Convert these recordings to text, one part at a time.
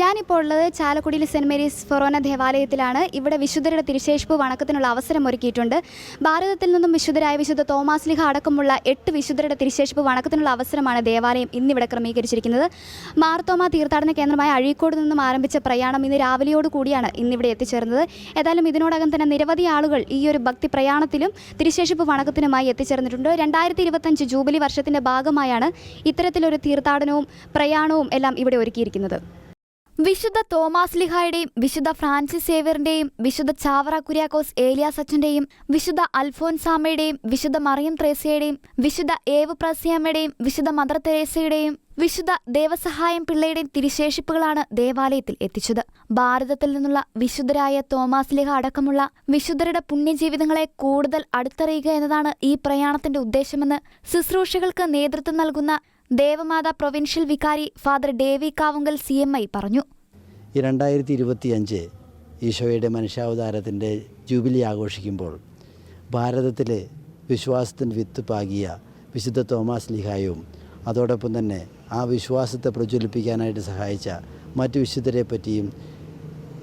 ഞാനിപ്പോൾ ഉള്ളത് ചാലക്കുടിയിൽ സെന്റ് മേരീസ് ഫൊറോന ദേവാലയത്തിലാണ്. ഇവിടെ വിശുദ്ധരുടെ തിരുശേഷിപ്പ് വണക്കത്തിനുള്ള അവസരം ഒരുക്കിയിട്ടുണ്ട്. ഭാരതത്തിൽ നിന്നും വിശുദ്ധരായ വിശുദ്ധ തോമാസ് ലിഹ അടക്കമുള്ള എട്ട് വിശുദ്ധരുടെ തിരുശേഷിപ്പ് വണക്കത്തിനുള്ള അവസരമാണ് ദേവാലയം ഇന്നിവിടെ ക്രമീകരിച്ചിരിക്കുന്നത്. മാർത്തോമ തീർത്ഥാടന കേന്ദ്രമായ അഴീക്കോട് നിന്നും ആരംഭിച്ച പ്രയാണം ഇന്ന് രാവിലെയോട് കൂടിയാണ് ഇന്നിവിടെ എത്തിച്ചേർന്നത്. ഏതായാലും ഇതിനോടകം തന്നെ നിരവധി ആളുകൾ ഈ ഒരു ഭക്തി പ്രയാണത്തിലും തിരുശേഷിപ്പ് വണക്കത്തിനുമായി എത്തിച്ചേർന്നിട്ടുണ്ട്. രണ്ടായിരത്തി ഇരുപത്തഞ്ച് ജൂബിലി വർഷത്തിന്റെ ഭാഗമായാണ് ഇത്തരത്തിലൊരു തീർത്ഥാടനവും പ്രയാണവും എല്ലാം ഇവിടെ ഒരുക്കിയിരിക്കുന്നത്. വിശുദ്ധ തോമാസ് ലിഹായുടെയും വിശുദ്ധ ഫ്രാൻസിസ് സേവ്യറിന്റെയും വിശുദ്ധ ചാവറ കുര്യാക്കോസ് ഏലിയ സച്ചിന്റെയും വിശുദ്ധ അൽഫോൻസാമയുടെയും വിശുദ്ധ മറിയം ത്രേസ്യയുടെയും വിശുദ്ധ ഏവ് പ്രസിയമ്മയുടെയും വിശുദ്ധ മദർ തെരേസയുടെയും വിശുദ്ധ ദേവസഹായം പിള്ളയുടെയും തിരുശേഷിപ്പുകളാണ് ദേവാലയത്തിൽ എത്തിച്ചത്. ഭാരതത്തിൽ നിന്നുള്ള വിശുദ്ധരായ തോമാസ് ലിഹ അടക്കമുള്ള വിശുദ്ധരുടെ പുണ്യജീവിതങ്ങളെ കൂടുതൽ അടുത്തറിയുക എന്നതാണ് ഈ പ്രയാണത്തിന്റെ ഉദ്ദേശമെന്ന് ശുശ്രൂഷകൾക്ക് നേതൃത്വം നൽകുന്ന ദേവമാത പ്രൊവിൻഷ്യൽ വികാരി father Davy Kavungal C M I പറഞ്ഞു. ഈ രണ്ടായിരത്തി ഇരുപത്തി അഞ്ച് ഈശോയുടെ മനുഷ്യാവതാരത്തിന്റെ ജൂബിലി ആഘോഷിക്കുമ്പോൾ ഭാരതത്തിലെ വിശ്വാസത്തിന് വിത്ത് പാകിയ വിശുദ്ധ തോമാസ് ലിഹായും അതോടൊപ്പം തന്നെ ആ വിശ്വാസത്തെ പ്രജ്വലിപ്പിക്കാനായിട്ട് സഹായിച്ച മറ്റു വിശുദ്ധരെ പറ്റിയും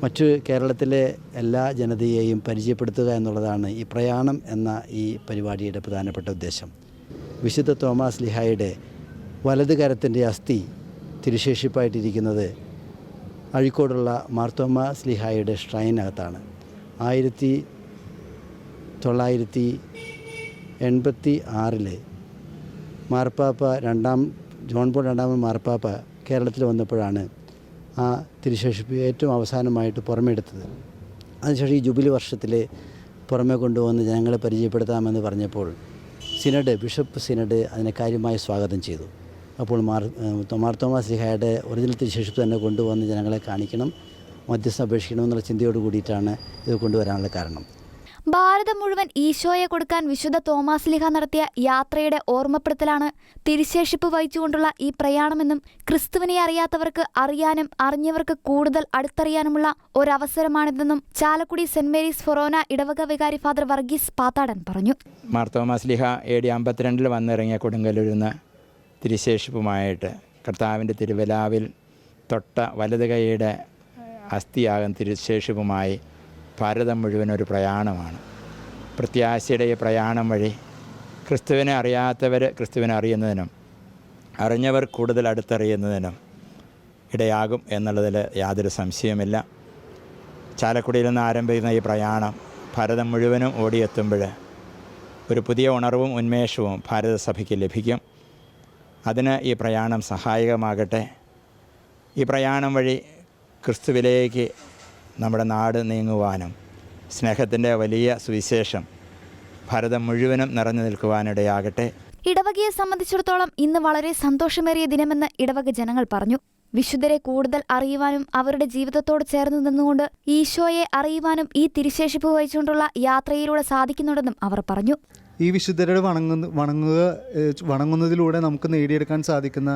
മറ്റു കേരളത്തിലെ എല്ലാ ജനതയെയും പരിചയപ്പെടുത്തുക എന്നുള്ളതാണ് ഈ പ്രയാണം എന്ന ഈ പരിപാടിയുടെ പ്രധാനപ്പെട്ട ഉദ്ദേശം. വിശുദ്ധ തോമാസ് ലിഹായുടെ വലത് കരത്തിന്റെ അസ്ഥി തിരുശേഷിപ്പായിട്ടിരിക്കുന്നത് അഴിക്കോടുള്ള മാർത്തോമ സ്ലിഹായുടെ ഷ്രൈനകത്താണ്. ആയിരത്തി തൊള്ളായിരത്തി എൺപത്തി ആറിൽ മാർപ്പാപ്പ രണ്ടാം ജോൺ പോൾ രണ്ടാമൻ മാർപ്പാപ്പ കേരളത്തിൽ വന്നപ്പോഴാണ് ആ തിരുശേഷിപ്പ് ഏറ്റവും അവസാനമായിട്ട് പുറമെടുത്തത്. അതിനുശേഷം ഈ ജൂബിലി വർഷത്തിൽ പുറമെ കൊണ്ടുവന്ന് ജനങ്ങളെ പരിചയപ്പെടുത്താമെന്ന് പറഞ്ഞപ്പോൾ സിനഡ് ബിഷപ്പ് സിനഡ് അതിനെ കാര്യമായി സ്വാഗതം ചെയ്തു. അപ്പോൾ മാർ ഏഹ് സിഹായുടെ ഒറിജിനൽ തിരുശേഷിപ്പ് തന്നെ കൊണ്ടുവന്ന് ജനങ്ങളെ കാണിക്കണം മധ്യസ്ഥ അപേക്ഷിക്കണം എന്നുള്ള ചിന്തയോട് കൂടിയിട്ടാണ് ഇത് കൊണ്ടുവരാനുള്ള കാരണം. ഭാരതം മുഴുവൻ ഈശോയെ കൊടുക്കാൻ വിശുദ്ധ തോമാസ് ലിഹ നടത്തിയ യാത്രയുടെ ഓർമ്മപ്പെടുത്തലാണ് തിരുശേഷിപ്പ് വഹിച്ചുകൊണ്ടുള്ള ഈ പ്രയാണമെന്നും ക്രിസ്തുവിനെ അറിയാത്തവർക്ക് അറിയാനും അറിഞ്ഞവർക്ക് കൂടുതൽ അടുത്തറിയാനുമുള്ള ഒരവസരമാണിതെന്നും ചാലക്കുടി സെന്റ് മേരീസ് ഫൊറോന ഇടവക വികാരി ഫാദർ വർഗീസ് പാത്താടൻ പറഞ്ഞു. മാർ തോമസ് ലിഹ എ ഡി അമ്പത്തിരണ്ടിൽ വന്നിറങ്ങിയ കൊടുങ്കല്ലൂരിന്ന് തിരുശേഷിപ്പുമായിട്ട് കർത്താവിന്റെ തിരുവലാവിൽ തൊട്ട വലത് കൈയുടെ അസ്ഥിയാകും തിരുശേഷിപ്പുമായി ഭാരതം മുഴുവൻ ഒരു പ്രയാണമാണ്. പ്രത്യാശയുടെ ഈ പ്രയാണം വഴി ക്രിസ്തുവിനെ അറിയാത്തവർ ക്രിസ്തുവിനെ അറിയുന്നതിനും അറിഞ്ഞവർ കൂടുതൽ അടുത്തറിയുന്നതിനും ഇടയാകും എന്നുള്ളതിൽ യാതൊരു സംശയമില്ല ചാലക്കുടിയിൽ നിന്ന് ആരംഭിക്കുന്ന ഈ പ്രയാണം ഭാരതം മുഴുവനും ഓടിയെത്തുമ്പോൾ ഒരു പുതിയ ഉണർവും ഉന്മേഷവും ഭാരതസഭയ്ക്ക് ലഭിക്കും. അതിന് ഈ പ്രയാണം സഹായകമാകട്ടെ. ഈ പ്രയാണം വഴി ക്രിസ്തുവിലേക്ക് നമ്മുടെ നാട് നീങ്ങുവാനും സ്നേഹത്തിന്റെ വലിയ സുവിശേഷം ഭാരതം മുഴുവനും നിറഞ്ഞു നിൽക്കുവാനിടയാകട്ടെ. ഇടവകയെ സംബന്ധിച്ചിടത്തോളം ഇന്ന് വളരെ സന്തോഷമേറിയ ദിനമെന്ന് ഇടവക ജനങ്ങൾ പറഞ്ഞു. വിശുദ്ധരെ കൂടുതൽ അറിയുവാനും അവരുടെ ജീവിതത്തോട് ചേർന്ന് നിന്നുകൊണ്ട് ഈശോയെ അറിയുവാനും ഈ തിരിശേഷിപ്പ് വഹിച്ചുകൊണ്ടുള്ള യാത്രയിലൂടെ സാധിക്കുന്നുണ്ടെന്നും അവർ പറഞ്ഞു. ഈ വിശുദ്ധരുടെ വണങ്ങുന്ന വണങ്ങുക വണങ്ങുന്നതിലൂടെ നമുക്ക് നേടിയെടുക്കാൻ സാധിക്കുന്ന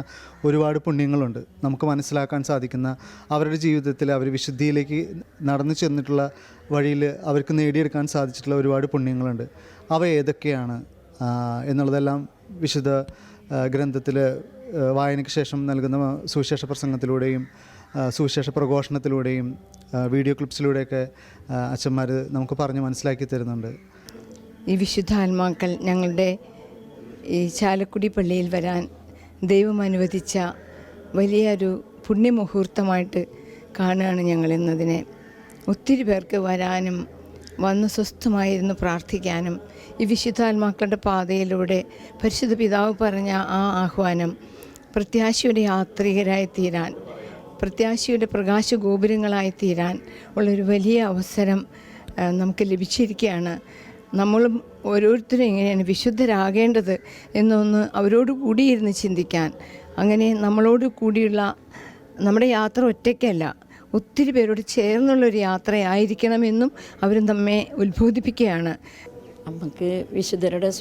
ഒരുപാട് പുണ്യങ്ങളുണ്ട്. നമുക്ക് മനസ്സിലാക്കാൻ സാധിക്കുന്ന അവരുടെ ജീവിതത്തിൽ അവർ വിശുദ്ധിയിലേക്ക് നടന്നു ചെന്നിട്ടുള്ള വഴിയിൽ അവർക്ക് നേടിയെടുക്കാൻ സാധിച്ചിട്ടുള്ള ഒരുപാട് പുണ്യങ്ങളുണ്ട്. അവ ഏതൊക്കെയാണ്? എന്നുള്ളതെല്ലാം വിശുദ്ധ ഗ്രന്ഥത്തിൽ വായനയ്ക്ക് ശേഷം നൽകുന്ന സുവിശേഷ പ്രസംഗത്തിലൂടെയും സുവിശേഷ പ്രഘോഷണത്തിലൂടെയും വീഡിയോ ക്ലിപ്സിലൂടെയൊക്കെ അച്ഛന്മാർ നമുക്ക് പറഞ്ഞ് മനസ്സിലാക്കി തരുന്നുണ്ട്. ഈ വിശുദ്ധാത്മാക്കൾ ഞങ്ങളുടെ ഈ ചാലക്കുടി പള്ളിയിൽ വരാൻ ദൈവം അനുവദിച്ച വലിയൊരു പുണ്യമുഹൂർത്തമായിട്ട് കാണുകയാണ് ഞങ്ങൾ ഇന്നതിനെ ഒത്തിരി പേർക്ക് വരാനും വന്ന് സ്വസ്ഥമായിരുന്നു പ്രാർത്ഥിക്കാനും ഈ വിശുദ്ധാത്മാക്കളുടെ പാതയിലൂടെ പരിശുദ്ധ പിതാവ് പറഞ്ഞ ആ ആഹ്വാനം പ്രത്യാശയുടെ യാത്രികരായി തീരാൻ പ്രത്യാശയുടെ പ്രകാശ ഗോപുരങ്ങളായി തീരാൻ ഉള്ളൊരു വലിയ അവസരം നമുക്ക് ലഭിച്ചിരിക്കുകയാണ് നമ്മളും ഓരോരുത്തരും എങ്ങനെയാണ് വിശുദ്ധരാകേണ്ടത് എന്നൊന്ന് അവരോട് കൂടിയിരുന്ന് ചിന്തിക്കാൻ. അങ്ങനെ നമ്മളോട് കൂടിയുള്ള നമ്മുടെ യാത്ര ഒറ്റയ്ക്കല്ല ഒത്തിരി പേരോട് ചേർന്നുള്ളൊരു യാത്രയായിരിക്കണമെന്നും അവരും നമ്മെ ഉത്ബോധിപ്പിക്കുകയാണ്. നമുക്ക് വിശുദ്ധരുടെ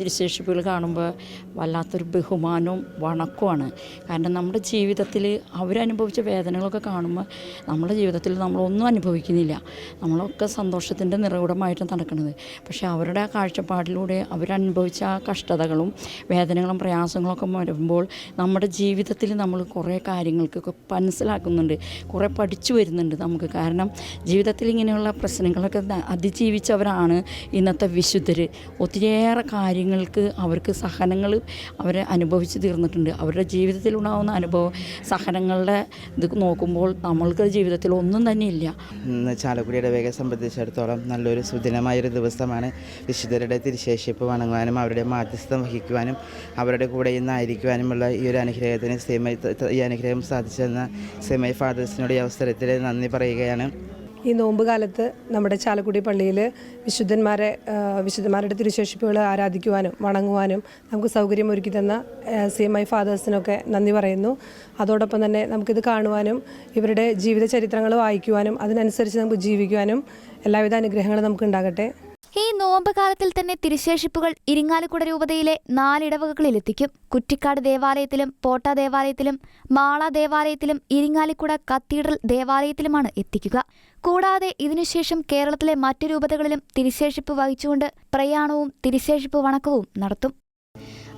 തിരുശേഷിപ്പുകൾ കാണുമ്പോൾ വല്ലാത്തൊരു ബഹുമാനവും വണക്കുമാണ് കാരണം നമ്മുടെ ജീവിതത്തിൽ അവരനുഭവിച്ച വേദനകളൊക്കെ കാണുമ്പോൾ നമ്മുടെ ജീവിതത്തിൽ നമ്മളൊന്നും അനുഭവിക്കുന്നില്ല. നമ്മളൊക്കെ സന്തോഷത്തിന്റെ നിറകുടമായിട്ട് നടക്കുന്നത്. പക്ഷേ അവരുടെ ആ കാഴ്ചപ്പാടിലൂടെ അവരനുഭവിച്ച ആ കഷ്ടതകളും വേദനകളും പ്രയാസങ്ങളൊക്കെ വരുമ്പോൾ നമ്മുടെ ജീവിതത്തിൽ നമ്മൾ കുറേ കാര്യങ്ങൾക്കൊക്കെ മനസ്സിലാക്കുന്നുണ്ട്. കുറേ പഠിച്ചു വരുന്നുണ്ട് നമുക്ക്. കാരണം ജീവിതത്തിൽ ഇങ്ങനെയുള്ള പ്രശ്നങ്ങളൊക്കെ അതിജീവിച്ചവരാണ് അതിജീവിച്ചവരാണ് ഇന്നത്തെ വിശുദ്ധർ ഒത്തിരിയേറെ കാര്യങ്ങൾക്ക് അവർക്ക് സഹനങ്ങൾ അവർ അനുഭവിച്ച് തീർന്നിട്ടുണ്ട്. അവരുടെ ജീവിതത്തിൽ ഉണ്ടാകുന്ന അനുഭവം സഹനങ്ങളുടെ ഇത് നോക്കുമ്പോൾ നമ്മൾക്ക് ജീവിതത്തിൽ ഒന്നും തന്നെ ഇല്ല. ചാലക്കുടിയുടെ വേഗം സംബന്ധിച്ചിടത്തോളം നല്ലൊരു സുദിനമായൊരു ദിവസമാണ്. വിശുദ്ധരുടെ തിരുശേഷിപ്പ് വണങ്ങുവാനും അവരുടെ മാധ്യസ്ഥം വഹിക്കുവാനും അവരുടെ കൂടെ ഇന്നായിരിക്കുവാനുമുള്ള ഈ ഒരു അനുഗ്രഹത്തിന് സെമൈ ഈ അനുഗ്രഹം സാധിച്ചെന്ന സെമൈ ഫാദേഴ്സിനോട് ഈ അവസരത്തിൽ നന്ദി പറയുകയാണ്. ഈ നോമ്പ് കാലത്ത് നമ്മുടെ ചാലക്കുടി പള്ളിയിൽ വിശുദ്ധന്മാരെ വിശുദ്ധന്മാരുടെ തിരുശേഷിപ്പുകൾ ആരാധിക്കുവാനും വണങ്ങുവാനും നമുക്ക് സൗകര്യം ഒരുക്കി തന്ന സി എം ഐ ഫാദേഴ്സിനൊക്കെ നന്ദി പറയുന്നു. അതോടൊപ്പം തന്നെ നമുക്കിത് കാണുവാനും ഇവരുടെ ജീവിത ചരിത്രങ്ങൾ വായിക്കുവാനും അതിനനുസരിച്ച് നമുക്ക് ജീവിക്കുവാനും എല്ലാവിധ അനുഗ്രഹങ്ങളും നമുക്ക് ഉണ്ടാകട്ടെ. ഈ നോമ്പ് കാലത്തിൽ തന്നെ തിരുശേഷിപ്പുകൾ ഇരിങ്ങാലക്കുട രൂപതയിലെ നാലിടവകകളിലെത്തിക്കും. കുറ്റിക്കാട് ദേവാലയത്തിലും പോട്ട ദേവാലയത്തിലും മാള ദേവാലയത്തിലും ഇരിങ്ങാലിക്കുട കത്തീഡ്രൽ ദേവാലയത്തിലുമാണ് എത്തിക്കുക. കൂടാതെ ഇതിനുശേഷം കേരളത്തിലെ മറ്റു രൂപതകളിലും തിരുശേഷിപ്പ് വഹിച്ചുകൊണ്ട് പ്രയാണവും തിരുശേഷിപ്പ് വണക്കവും നടത്തും.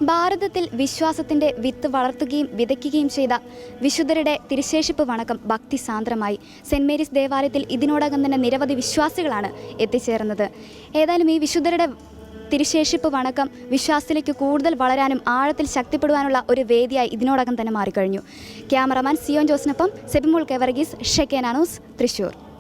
ഭാരതത്തിൽ വിശ്വാസത്തിന്റെ വിത്ത് വളർത്തുകയും വിതയ്ക്കുകയും ചെയ്ത വിശുദ്ധരുടെ തിരുശേഷിപ്പ് വണക്കം ഭക്തി സാന്ദ്രമായി. സെന്റ് മേരീസ് ദേവാലയത്തിൽ ഇതിനോടകം തന്നെ നിരവധി വിശ്വാസികളാണ് എത്തിച്ചേർന്നത്. ഏതായാലും ഈ വിശുദ്ധരുടെ തിരുശേഷിപ്പ് വണക്കം വിശ്വാസത്തിലേക്ക് കൂടുതൽ വളരാനും ആഴത്തിൽ ശക്തിപ്പെടുവാനുള്ള ഒരു വേദിയായി ഇതിനോടകം തന്നെ മാറിക്കഴിഞ്ഞു. ക്യാമറമാൻ സിയോൻ ജോസിനൊപ്പം സെബിമോൾ കെവർഗീസ് ഷെക്കേനാനൂസ് തൃശൂർ.